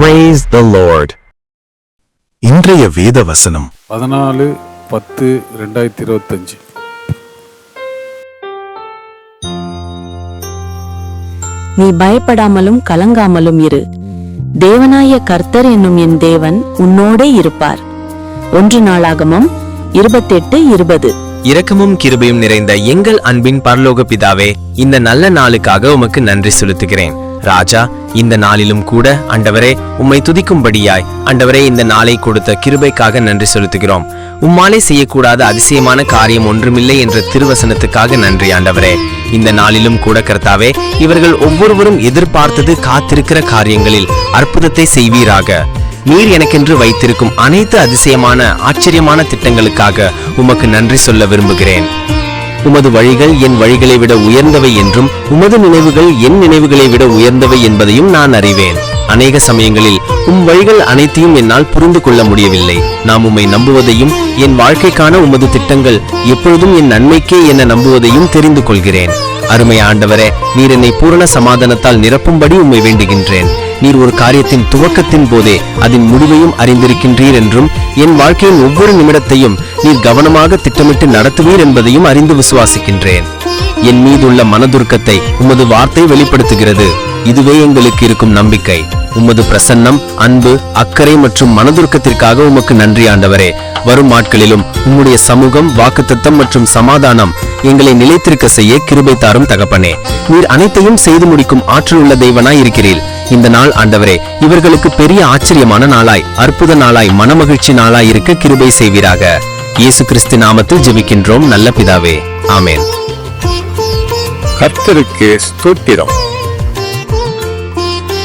Praise the Lord. இன்றைய வேத வசனம் பதினாலு பத்து ரெண்டாயிரத்தி இருபத்தஞ்சு. நீ பயப்படாமலும் கலங்காமலும் இரு. தேவனாய கர்த்தர் என்னும் என் தேவன் உன்னோடே இருப்பார். ஒன்று நாளாகமம் இருபத்தெட்டு இருபது. இரக்கமும் கிருபையும் நிறைந்த எங்கள் அன்பின் பரலோக பிதாவே இந்த நல்ல நாளுக்காக உமக்கு நன்றி செலுத்துகிறேன். ராஜா இந்த நாளிலும் கூட அண்டவரே உம்மை துதிக்கும்படியாய் அண்டவரே இந்த நாளை கொடுத்த கிருபைக்காக நன்றி செலுத்துகிறோம். உம்மாலே செய்யக்கூடாத அதிசயமான காரியம் ஒன்றுமில்லை என்ற திருவசனத்துக்காக நன்றி ஆண்டவரே. இந்த நாளிலும் கூட கர்த்தாவே இவர்கள் ஒவ்வொருவரும் எதிர்பார்த்தது காத்திருக்கிற காரியங்களில் அற்புதத்தை செய்வீராக. நீர் எனக்கென்று வைத்திருக்கும் அனைத்து அதிசயமான ஆச்சரியமான திட்டங்களுக்காக உமக்கு நன்றி சொல்ல விரும்புகிறேன். உமது வழிகள் என் வழிகளை விட உயர்ந்தவை என்றும் உமது நினைவுகள் என் நினைவுகளை விட உயர்ந்தவை என்பதையும் நான் அறிவேன். அநேக சமயங்களில் உம் வழிகள் அனைத்தையும் என்னால் புரிந்து கொள்ள முடியவில்லை. நாம் உம்மை நம்புவதையும் என் வாழ்க்கைக்கான உமது திட்டங்கள் எப்பொழுதும் என் நன்மைக்கே என நம்புவதையும் தெரிந்து கொள்கிறேன். அருமை ஆண்டவரே நீர் என்னை பூரண சமாதானத்தால் நிரப்பும்படி உம்மை வேண்டுகின்றேன். நீர் ஒரு காரியத்தின் துவக்கத்தின் போதே அதன் முடிவையும் அறிந்திருக்கின்றீர் என்றும் என் வாழ்க்கையின் ஒவ்வொரு நிமிடத்தையும் நீர் கவனமாக திட்டமிட்டு நடத்துவீர் என்பதையும் அறிந்து விசுவாசிக்கின்றேன். என் மீதுள்ள மனதுருக்கத்தை உமது வார்த்தை வெளிப்படுத்துகிறது. இதுவே எங்களுக்கு இருக்கும் நம்பிக்கை. உமது பிரசன்னம் அன்பு அக்கறை மற்றும் மனதுருக்கத்திற்காக உமக்கு நன்றி ஆண்டவரே. வரும் நாட்களிலும் உம்முடைய சமூகம் வாக்குத்தத்தம் மற்றும் சமாதானம் எங்களை நிலைத்திருக்க செய்ய கிருபை தாரும் தகப்பனே. நீர் அனைத்தையும் செய்து முடிக்கும் ஆற்றல் உள்ள தெய்வனாய் இருக்கிறீர். இந்த நாள் ஆண்டவரே இவர்களுக்கு பெரிய ஆச்சரியமான நாளாய் அற்புத நாளாய் மனமகிழ்ச்சி நாளாய் இருக்க கிருபை செய்வீராக. இயேசு கிறிஸ்து நாமத்தில் ஜெபிக்கின்றோம் நல்ல பிதாவே. ஆமேன். கர்த்தருக்கு ஸ்தோத்திரம்.